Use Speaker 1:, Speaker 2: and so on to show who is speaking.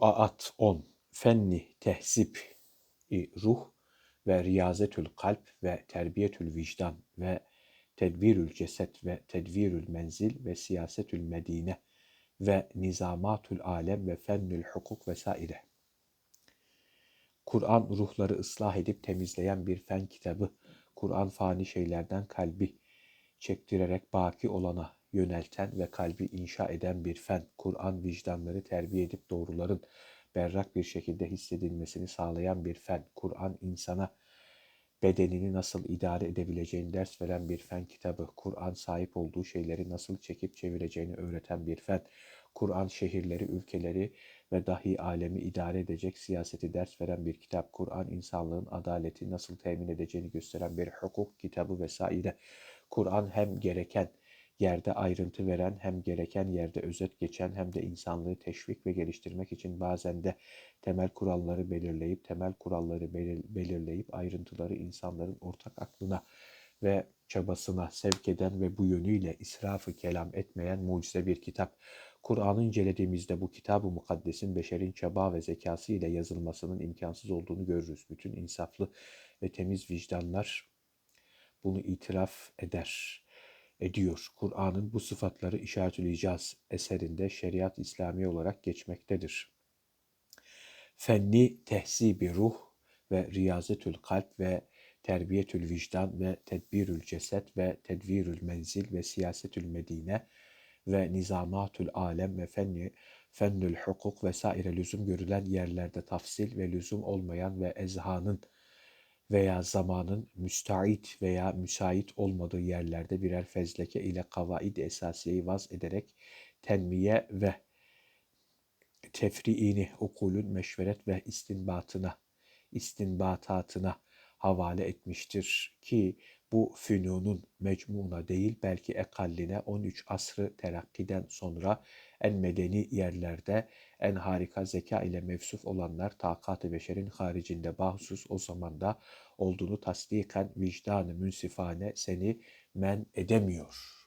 Speaker 1: Aat 10. Fenni tehzip i ruh ve riyazetül kalp ve terbiyetül vicdan ve tedbirül ceset ve tedvirül menzil ve siyasetül medine ve nizamatül alem ve fennül hukuk vesaire. Kur'an ruhları ıslah edip temizleyen bir fen kitabı. Kur'an fani şeylerden kalbi çektirerek baki olana yönelten ve kalbi inşa eden bir fen. Kur'an vicdanları terbiye edip doğruların berrak bir şekilde hissedilmesini sağlayan bir fen. Kur'an insana bedenini nasıl idare edebileceğini ders veren bir fen kitabı. Kur'an sahip olduğu şeyleri nasıl çekip çevireceğini öğreten bir fen. Kur'an şehirleri, ülkeleri ve dahi alemi idare edecek siyaseti ders veren bir kitap. Kur'an insanlığın adaleti nasıl temin edeceğini gösteren bir hukuk kitabı vesaire. Kur'an hem gereken yerde ayrıntı veren, hem gereken yerde özet geçen hem de insanlığı teşvik ve geliştirmek için bazen de temel kuralları belirleyip temel kuralları belirleyip ayrıntıları insanların ortak aklına ve çabasına sevk eden ve bu yönüyle israfı kelam etmeyen mucize bir kitap. Kur'an'ı incelediğimizde bu kitab-ı mukaddesin beşerin çaba ve zekası ile yazılmasının imkansız olduğunu görürüz. Bütün insaflı ve temiz vicdanlar bunu itiraf eder ediyor. Kur'an'ın bu sıfatları İşaretül İcaz eserinde şeriat İslami olarak geçmektedir. Fenni tehzibi ruh ve riyazetül kalp ve terbiyetül vicdan ve tedbirül ceset ve tedvirül menzil ve siyasetül medine ve nizamatül alem ve fenni fennül hukuk vesaire lüzum görülen yerlerde tafsil ve lüzum olmayan ve ezhanın veya zamanın müstait veya müsait olmadığı yerlerde birer fezleke ile kavaid esasiyeyi vaz ederek tenmiye ve tefriini okulun meşveret ve istinbatına, istinbatatına havale etmiştir ki bu fünunun mecmuna değil belki ekalline 13 asrı terakkiden sonra en medeni yerlerde en harika zeka ile mevsuf olanlar takat-ı beşerin haricinde bahsus o zamanda olduğunu tasdiken vicdanı münsifane seni men edemiyor.''